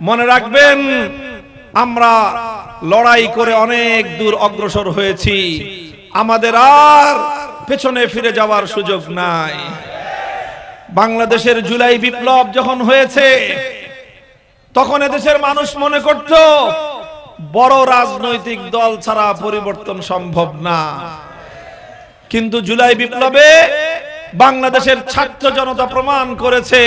মনে রাখবেন, আমরা লড়াই করে অনেক দূর অগ্রসর হয়েছি। আমাদের আর পেছনে ফিরে যাওয়ার সুযোগ নাই। বাংলাদেশের জুলাই বিপ্লব যখন হয়েছে, তখন এদেশের মানুষ মনে করত, বড় রাজনৈতিক দল ছাড়া পরিবর্তন সম্ভব না। কিন্তু জুলাই বিপ্লবে বাংলাদেশের ছাত্র জনতা প্রমাণ করেছে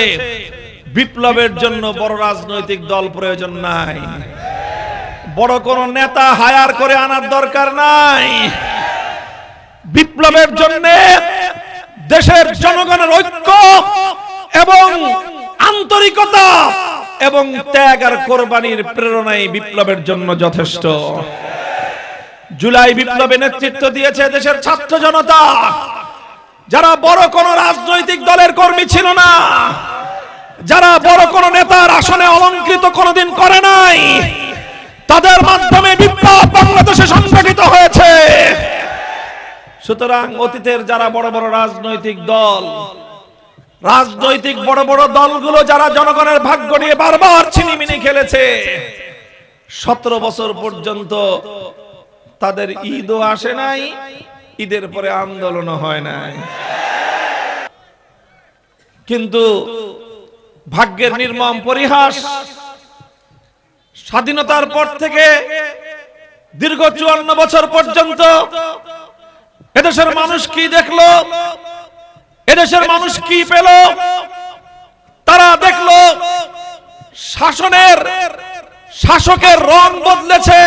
বিপ্লবের জন্য বড় রাজনৈতিক দল প্রয়োজন নাই। বড় কোন নেতা হায়ার করে আনার দরকার নাই। বিপ্লবের জন্য দেশের জনগণের ঐক্য এবং আন্তরিকতা এবং ত্যাগ আর কোরবানির প্রেরণাই বিপ্লবের জন্য যথেষ্ট। জুলাই বিপ্লবে নেতৃত্ব দিয়েছে দেশের ছাত্র জনতা। যারা বড় কোন রাজনৈতিক দলের কর্মী ছিল না যারা বড় কোন নেতার আসনে অলঙ্কৃত কোনোদিন করে নাই, তাদের মাধ্যমে বিপ্লব বাংলাদেশে সংগঠিত হয়েছে। সুতরাং অতীতের যারা বড় বড় রাজনৈতিক দল, রাজনৈতিক বড় বড় দলগুলো যারা জনগণের ভাগ্য নিয়ে বারবার ছিনিমিনি খেলেছে, সতেরো বছর পর্যন্ত তাদের ঈদও আসে নাই, ঈদের পরে আন্দোলনও হয় নাই। কিন্তু ভাগ্যের নির্মম পরিহাস। স্বাধীনতার পর থেকে দীর্ঘ চুয়ান্ন বছর পর্যন্ত এদেশের মানুষ কি দেখল? এদেশের মানুষ কি পেল? তারা দেখল শাসনের শাসকের রং বদলেছে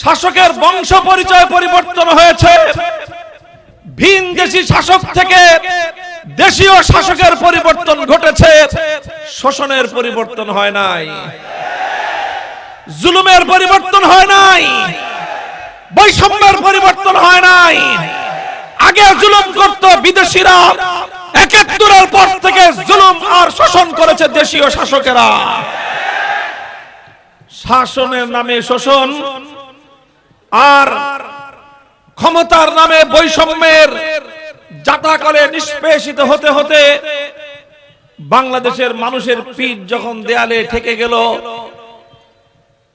শাসকের বংশ পরিচয় পরিবর্তন হয়েছে। ভিন দেশি শাসক থেকে দেশীয় শাসকের পরিবর্তন ঘটেছে, শোষণের পরিবর্তন হয় নাই, জুলুমের পরিবর্তন হয় নাই, বৈষম্যের পরিবর্তন হয় নাই। আগে জুলুম করত বিদেশিরা একাত্তরের পর থেকে জুলুম আর শোষণ করেছে দেশীয় শাসকেরা। শাসনের নামে শোষণ আর ক্ষমতার নামে বৈষম্যের জাতাকলে নিষ্পেষিত হতে হতে বাংলাদেশের মানুষের পিঠ যখন দেয়ালে ঠেকে গেল,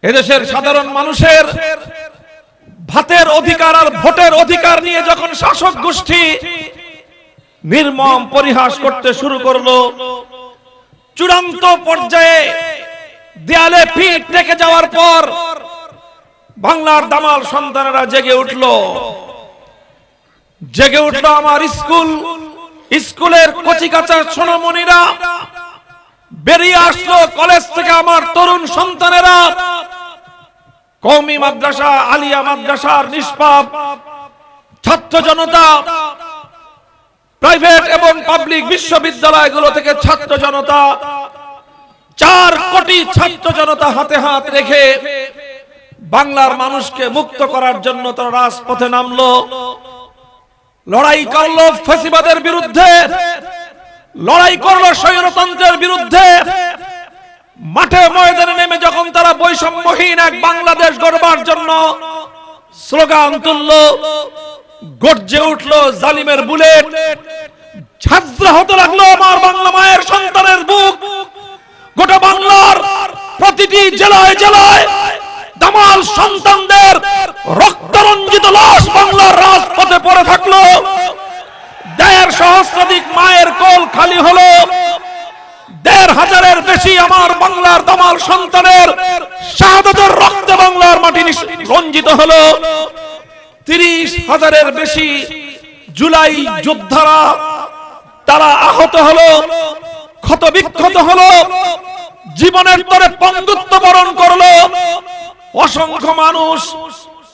এদেশের সাধারণ মানুষের ভাতের অধিকার আর ভোটের অধিকার নিয়ে যখন শাসক গোষ্ঠী নির্মম পরিহাস করতে শুরু করল, চূড়ান্ত পর্যায়ে দেয়ালে পিঠ টেকে যাওয়ার পর বাংলার দামাল সন্তানেরা জেগে উঠল। জেগে উঠল আমার স্কুল। স্কুলের কচি কাঁচা সোনামণিরা। বেরিয়ে আসলো কলেজ থেকে আমার তরুণ সন্তানেরা। কৌমি মাদ্রাসা, আলিয়া মাদ্রাসার নিষ্পাপ ছাত্র জনতা, প্রাইভেট এবং পাবলিক বিশ্ববিদ্যালয়গুলো থেকে ছাত্র জনতা, চার কোটি ছাত্র জনতা হাতে হাত রেখে বাংলার মানুষকে মুক্ত করার জন্য তারা রাজপথে নামলো। লড়াই করল ফেসিবাদের বিরুদ্ধে, লড়াই করল স্বৈরতন্ত্রের বিরুদ্ধে। মাঠে ময়দানে নেমে যখন তারা বৈষম্যহীন এক বাংলাদেশ গড়বার জন্য স্লোগান তুলল, গর্জে উঠল জালিমের বুলেট। ঝাঁঝরা হতে লাগল আমার বাংলা মায়ের সন্তানের বুক। গোটা বাংলার প্রতিটি জেলায় জেলায় দামাল সন্তানদের রক্তরঞ্জিত লাশ বাংলার রাজপথে পড়ে থাকল। দেড় সহস্রাধিক মায়ের কোল খালি হলো। দেড় হাজারের বেশি আমার বাংলার দামাল সন্তানের শাহাদাতের রক্তে বাংলার মাটি রঞ্জিত হলো। তিরিশ হাজারের বেশি জুলাই যোদ্ধারা তারা আহত হলো ক্ষত বিক্ষত হলো, জীবনের তরে পঙ্গুত্ব বরণ করল। অসংখ্য মানুষ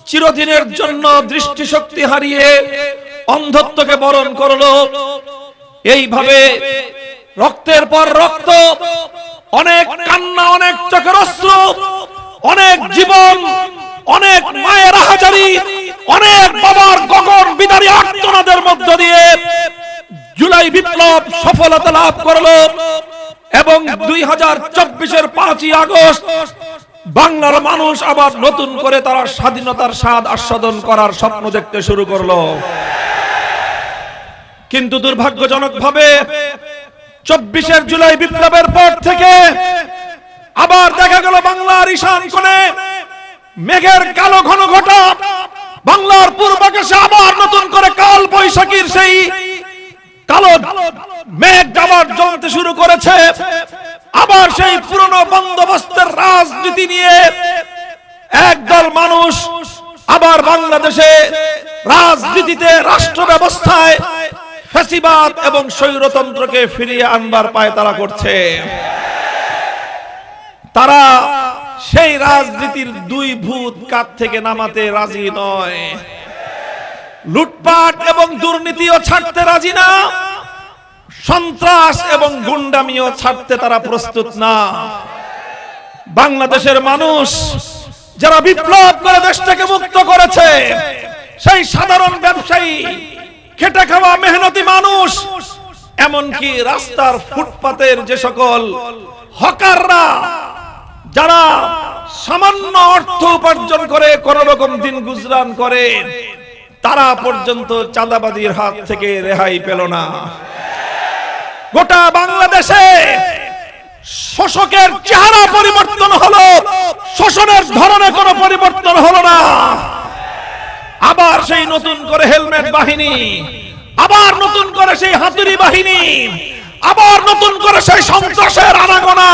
চিরদিনের জন্য দৃষ্টিশক্তি হারিয়ে অন্ধত্বকে বরণ করল। এইভাবে রক্তের পর রক্ত, অনেক কান্না, অনেক চোখের অস্ত্র অনেক জীবন, অনেক মায়ের হাজারি অনেক বাবার গগন বিদারী আর্তনাদের মধ্য দিয়ে জুলাই বিপ্লব সফলতা লাভ করল এবং দুই হাজার চব্বিশের পাঁচই আগস্ট বাংলার মানুষ আবার নতুন করে তারা স্বাধীনতার স্বাদ আস্বাদন করার স্বপ্ন দেখতে শুরু করল। কিন্তু দুর্ভাগ্যজনক ভাবে চব্বিশের জুলাই বিপ্লবের পর থেকে আবার দেখা গেল বাংলার ঈশান কোণে মেঘের কালো ঘন ঘটা। বাংলার পূর্বাকাশে আবার নতুন করে কাল বৈশাখীর সেই কালো মেঘ আবার জমতে শুরু করেছে। আবার সেই পুরনো বন্দোবস্তের রাজনীতি নিয়ে একদল মানুষ আবার বাংলাদেশে রাজনীতিতে রাষ্ট্র ব্যবস্থায় এবং স্বৈরতন্ত্রকে ফিরিয়ে আনবার পায় তারা করছে। তারা সেই রাজনীতির দুই ভূত কাত থেকে নামাতে রাজি নয়। লুটপাট এবং দুর্নীতিও ছাড়তে রাজি না। সন্ত্রাস এবং গুন্ডামিও ছাড়তে তারা প্রস্তুত না। বাংলাদেশের মানুষ যারা বিপ্লব করে দেশটাকে মুক্ত করেছে, সেই সাধারণ ব্যবসায়ী, খেটে খাওয়া মেহনতি মানুষ, এমনকি রাস্তার ফুটপাতের যে সকল হকাররা, যারা সামান্য অর্থ উপার্জন করে কোন রকম দিন গুজরান করে, তারা পর্যন্ত চাঁদাবাদীর হাত থেকে রেহাই পেল না। গোটা বাংলাদেশে শোষকের চেহারা পরিবর্তন হলো, শোষণের ধরনে কোনো পরিবর্তন হলো না। আবার সেই নতুন করে হেলমেট বাহিনী, আবার নতুন করে সেই হাতুড়ি বাহিনী, আবার নতুন করে সেই সন্ত্রাসের আনাগোনা।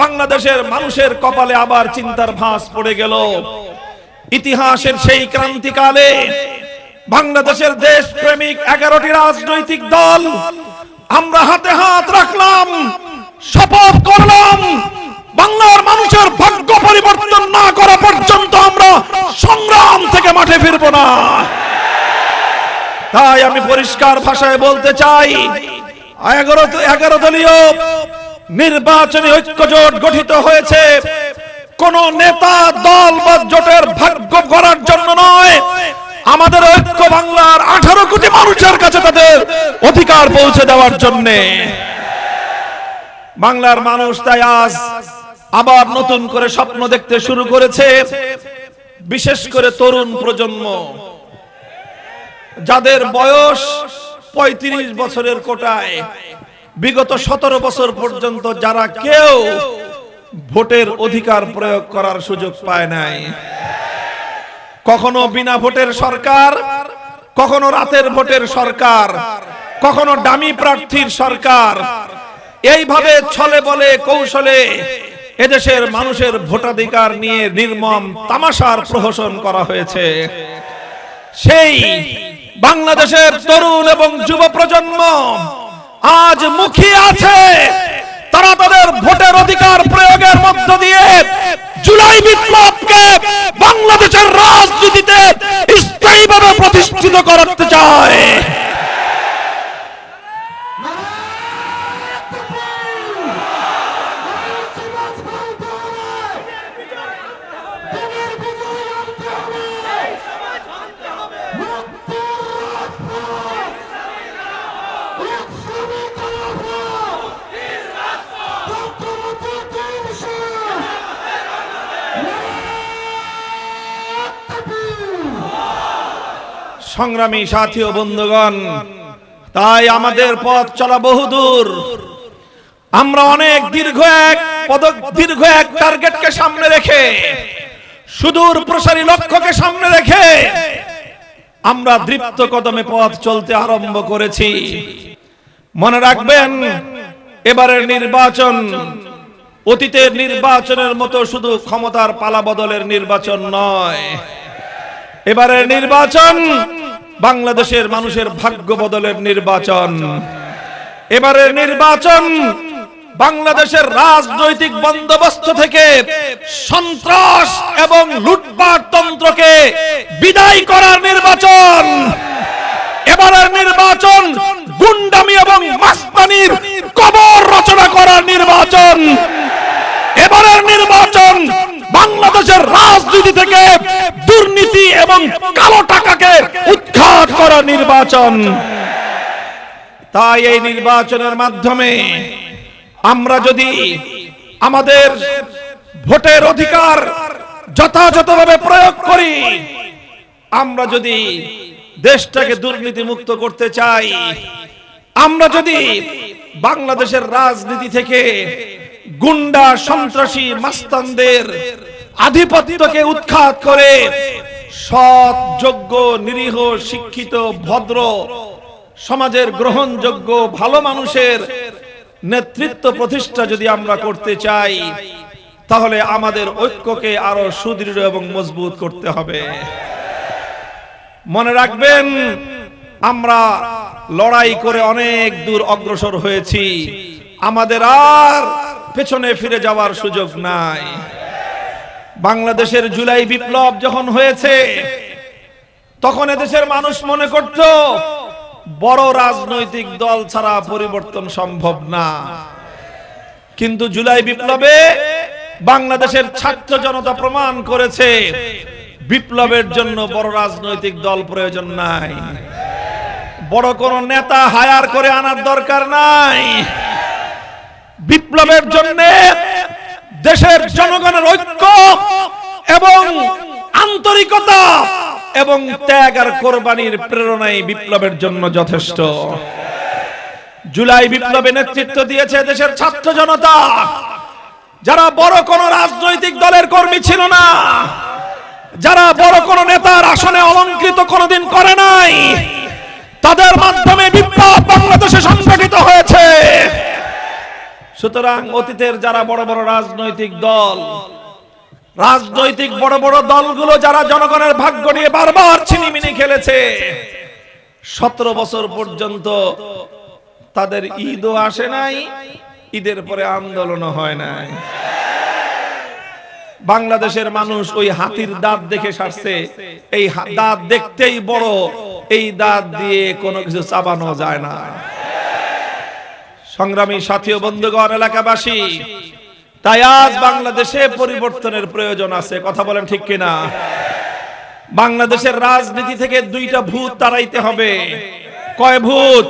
বাংলাদেশের মানুষের কপালে আবার চিন্তার ভাঁজ পড়ে গেল। ইতিহাসের সেই ক্রান্তিকালে বাংলাদেশের দেশ প্রেমিক এগারোটি রাজনৈতিক দল আমরা হাতে হাত রাখলাম, শপথ করলাম, বাংলার মানুষের ভাগ্য পরিবর্তন না করা পর্যন্ত আমরা সংগ্রাম থেকে মাঠে ফিরবো না। তাই আমি পরিষ্কার ভাষায় বলতে চাই, এগারো এগারো দলীয় নির্বাচনী ঐক্যজোট গঠিত হয়েছে। কোন নেতা দল বা জোটের ভাগ্য করার জন্য নয় আমাদের ঐক্য বাংলার আঠারো কোটি মানুষের কাছে তাদের অধিকার পৌঁছে দেওয়ার জন্য। বাংলার মানুষ তাই আজ আবার নতুন করে স্বপ্ন দেখতে শুরু করেছে, বিশেষ করে তরুণ প্রজন্ম। যাদের বয়স পঁয়ত্রিশ বছরের কোটায়, বিগত সতেরো বছর পর্যন্ত যারা কেউ ভোটের অধিকার প্রয়োগ করার সুযোগ পায় নাই। কখনো বিনা ভোটের সরকার, কখনো রাতের ভোটের সরকার, কখনো ডামি প্রার্থীর সরকার। এইভাবে ছলে বলে, কৌশলে এদেশের মানুষের ভোটাধিকার নিয়ে নির্মম তামাশার প্রহসন করা হয়েছে। সেই বাংলাদেশের তরুণ এবং যুব প্রজন্ম আজ মুখী আছে, তারা তাদের ভোটের অধিকার প্রয়োগের মধ্য দিয়ে জুলাই বিপ্লবকে বাংলাদেশের রাজনীতিতে স্থায়ীভাবে প্রতিষ্ঠিত করতে চায়। সংগ্রামী সাথী ও বন্ধুগণ, তাই আমাদের পথ চলা বহুদূর আমরা অনেক দীর্ঘ এক পদক, দীর্ঘ এক টার্গেটকে সামনে রেখে, সুদূর প্রসারী লক্ষ্যকে সামনে রেখে, আমরা দৃপ্ত কদমে পথ চলতে আরম্ভ করেছি। মনে রাখবেন, এবারের নির্বাচন অতীতের নির্বাচনের মতো শুধু ক্ষমতার পালা বদলের নির্বাচন নয়। এবারের নির্বাচন বাংলাদেশের মানুষের ভাগ্য বদলের নির্বাচন। এবারের নির্বাচন বাংলাদেশের রাজনৈতিক বন্দোবস্ত থেকে সন্ত্রাস এবং লুটপাট তন্ত্রকে বিদায় করার নির্বাচন। এবারের নির্বাচন গুন্ডামি এবং মাস্তানির কবর রচনা করার নির্বাচন। এবারের নির্বাচন বাংলাদেশের রাজনীতি থেকে দুর্নীতি এবং কালো টাকাকে উৎখাত করা নির্বাচন। তাই এই নির্বাচনের মাধ্যমে আমরা যদি আমাদের ভোটের অধিকার যথাযথভাবে প্রয়োগ করি, আমরা যদি দেশটাকে দুর্নীতি মুক্ত করতে চাই, আমরা যদি বাংলাদেশের রাজনীতি থেকে গুন্ডা সন্ত্রাসী মাস্তানদের আধিপত্যকে উৎখাত করে সৎ, যোগ্য, নিরীহ, শিক্ষিত, ভদ্র, সমাজের গ্রহণযোগ্য, ভালো মানুষের নেতৃত্ব প্রতিষ্ঠা যদি আমরা করতে চাই, তাহলে আমাদের ঐক্যকে আরও সুদৃঢ় এবং মজবুত করতে হবে। মনে রাখবেন, আমরা লড়াই করে অনেক দূর অগ্রসর হয়েছি। আমাদের আর পেছনে ফিরে যাওয়ার সুযোগ নাই। বাংলাদেশের জুলাই বিপ্লব যখন হয়েছে, তখন এদেশের মানুষ মনে করত, বড় রাজনৈতিক দল ছাড়া পরিবর্তন সম্ভব না। কিন্তু জুলাই বিপ্লবে বাংলাদেশের ছাত্র জনতা প্রমাণ করেছে, বিপ্লবের জন্য বড় রাজনৈতিক দল প্রয়োজন নাই। বড় কোন নেতা হায়ার করে আনার দরকার নাই। বিপ্লবের জন্য দেশের জনগণের ঐক্য এবং আন্তরিকতা এবং ত্যাগ আর কোরবানির প্রেরণাই বিপ্লবের জন্য যথেষ্ট। জুলাই বিপ্লবে নেতৃত্ব দিয়েছে দেশের ছাত্র জনতা। যারা বড় কোন রাজনৈতিক দলের কর্মী ছিল না, যারা বড় কোন নেতার আসনে অলঙ্কৃত কোনোদিন করে নাই, তাদের মাধ্যমে সুতরাং অতীতের যারা বড় বড় রাজনৈতিক দল, রাজনৈতিক বড় বড় দলগুলো যারা জনগণের ভাগ্য নিয়ে বারবার ছিনিমিনি খেলেছে, সতেরো বছর পর্যন্ত তাদের ঈদও আসে নাই, ঈদের পরে আন্দোলনও হয় নাই। বাংলাদেশের মানুষ ওই হাতির দাঁত দেখে সারছে, এই দাঁত দেখতেই বড়, এই দাঁত দিয়ে কোনো কিছু চাবানো যায় না। সংগ্রামী সাথী ও বন্ধুগণ, এলাকাবাসী, তাই আজ বাংলাদেশে পরিবর্তনের প্রয়োজন আছে। কথা বলেন ঠিক কিনা? বাংলাদেশের রাজনীতি থেকে দুইটা ভূত তাড়াইতে হবে। কয় ভূত?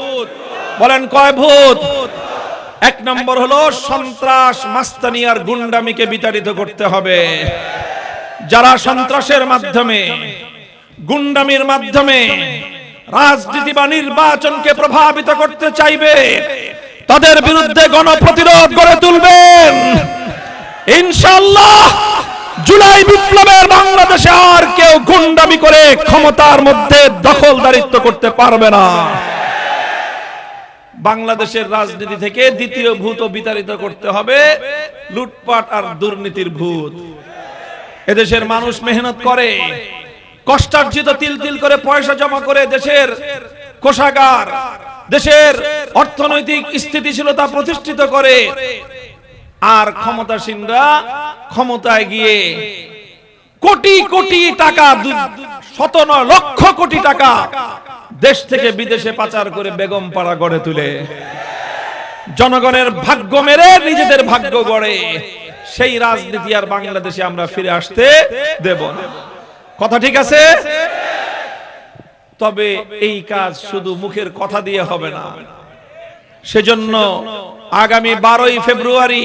বলেন কয় ভূত? এক নম্বর হলো সন্ত্রাস, মাস্তানি আর গুন্ডামিকে বিতাড়িত করতে হবে। যারা সন্ত্রাসের মাধ্যমে, গুন্ডামির মাধ্যমে রাজনীতি বা নির্বাচনকে প্রভাবিত করতে চাইবে তাদের বিরুদ্ধে গণপ্রতিরোধ গড়ে তুলবেন। ইনশাল্লাহ জুলাই বিপ্লবের বাংলাদেশে আর কেউ গুন্ডামি করে ক্ষমতার মধ্যে দখলদারিত্ব করতে পারবে না। বাংলাদেশের রাজনীতি থেকে দ্বিতীয় ভূত বিতাড়িত করতে হবে, লুটপাট আর দুর্নীতির ভূত। এদেশের মানুষ মেহনত করে, কষ্টার্জিত তিল তিল করে পয়সা জমা করে দেশের কোষাগার, দেশের অর্থনৈতিক স্থিতিশীলতা প্রতিষ্ঠিত করে। আর ক্ষমতাসীনরা ক্ষমতায় গিয়ে কোটি কোটি টাকা শত লক্ষ কোটি টাকা দেশ থেকে বিদেশে পাচার করে বেগম পাড়া গড়ে তুলে। জনগণের ভাগ্য মেরে নিজেদের ভাগ্য গড়ে। সেই রাজনীতি আর বাংলাদেশে আমরা ফিরে আসতে দেব কথা ঠিক আছে? তবে এই কাজ শুধু মুখের কথা দিয়ে হবে না। সেজন্য আগামী বারোই ফেব্রুয়ারি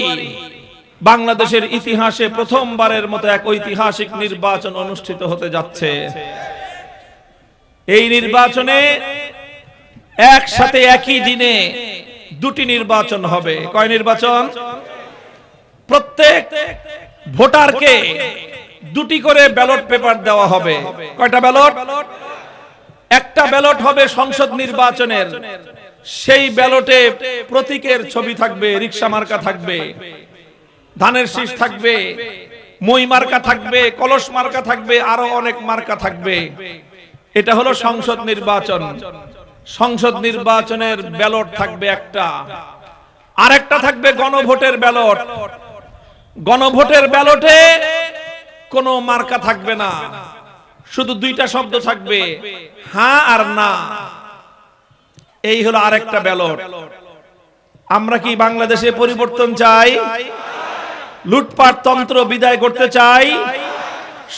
বাংলাদেশের ইতিহাসে প্রথমবারের মতো এক ঐতিহাসিক নির্বাচন অনুষ্ঠিত হতে যাচ্ছে। এই নির্বাচনে একসাথে একই দিনে দুটি নির্বাচন হবে। কয় নির্বাচন? প্রত্যেক ভোটারকে দুটি করে ব্যালট পেপার দেওয়া হবে। কয়টা ব্যালট? একটা ব্যালট হবে সংসদ নির্বাচনের। সেই ব্যালটে প্রতীকের ছবি থাকবে, রিক্সা মার্কা থাকবে, ধানের শীষ থাকবে, মই মার্কা থাকবে, কলস মার্কা থাকবে, আরও অনেক মার্কা থাকবে। এটা হলো সংসদ নির্বাচন। সংসদ নির্বাচনের ব্যালট থাকবে একটা। আরেকটা থাকবে গণভোটের ব্যালট। গণভোটের ব্যালটে কোনো মার্কা থাকবে না। শুধু দুইটা শব্দ থাকবে। হ্যাঁ আর না। এই হলো আরেকটা ব্যালট। আমরা কি বাংলাদেশে পরিবর্তন চাই? লুটপাট তন্ত্র বিদায় করতে চাই?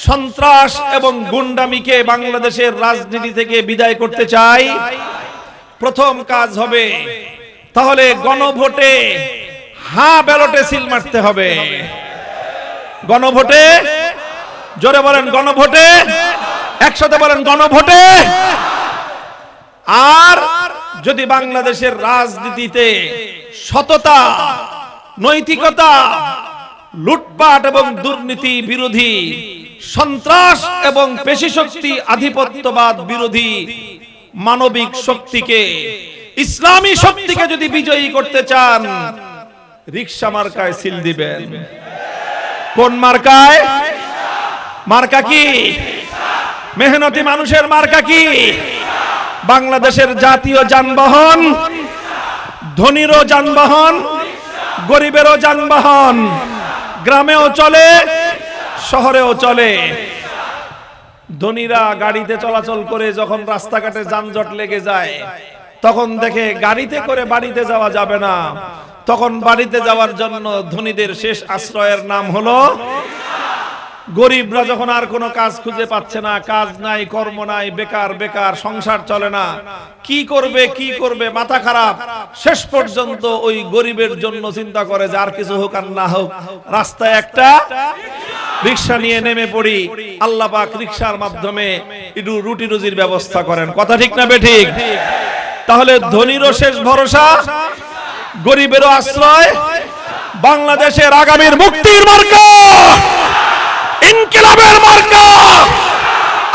সন্ত্রাস এবং গুন্ডামিকে বাংলাদেশের রাজনীতি থেকে বিদায় করতে চাই। প্রথম কাজ হবে তাহলে গণভোটে হা ব্যালটে সিল মারতে হবে। গণভোটে? জোরে বলেন গণভোটে? একসাথে বলেন গণভোটে। আর যদি বাংলাদেশের রাজনীতিতে সততা, নৈতিকতা, লুটপাট এবং দুর্নীতি বিরোধী, সন্ত্রাস এবং পেশি শক্তি আধিপত্যবাদ বিরোধী মানবিক শক্তিকে, ইসলামী শক্তিকে যদি বিজয়ী করতে চান, রিক্সা মার্কায় সিল দিবেন। কোন মার্কায়? মার্কা কি? মেহনতি মানুষের মার্কা কি? বাংলাদেশের জাতীয় যানবাহন, ধনীরও যানবাহন, গরিবেরও যানবাহন, গ্রামেও চলে, শহরেও চলে। ধনীরা গাড়িতে চলাচল করে যখন রাস্তাঘাটে যানজট লেগে যায়, তখন দেখে গাড়িতে করে বাড়িতে যাওয়া যাবে না। তখন বাড়িতে যাওয়ার জন্য ধনীদের শেষ আশ্রয়ের নাম হলো গরিবরা যখন আর কোনো কাজ খুঁজে পাচ্ছে না, কাজ নাই, কর্ম নাই, বেকার বেকার, সংসার চলে না। কি করবে কি করবে, মাথা খারাপ। শেষ পর্যন্ত ওই গরিবের জন্য চিন্তা করে যে আর কিছু হোক আর না হোক। রাস্তায় একটা রিক্সা নিয়ে নেমে পড়ি। আল্লাহ পাক রিক্সার মাধ্যমে একটু রুটি রুজির ব্যবস্থা করেন। কথা ঠিক না বেঠিক? তাহলে ধনীরও শেষ ভরসা, গরিবেরও আশ্রয়। বাংলাদেশের আগামীর মুক্তির মার্কা! ইনকিলাবের মার্গ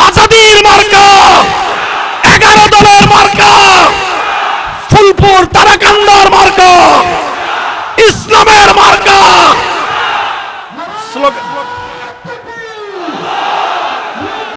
আজাদির মার্গ এগারো দলের মার্গ ফুলপুর তারাকান্দার মার্গ ইসলামের মার্গ স্লোগান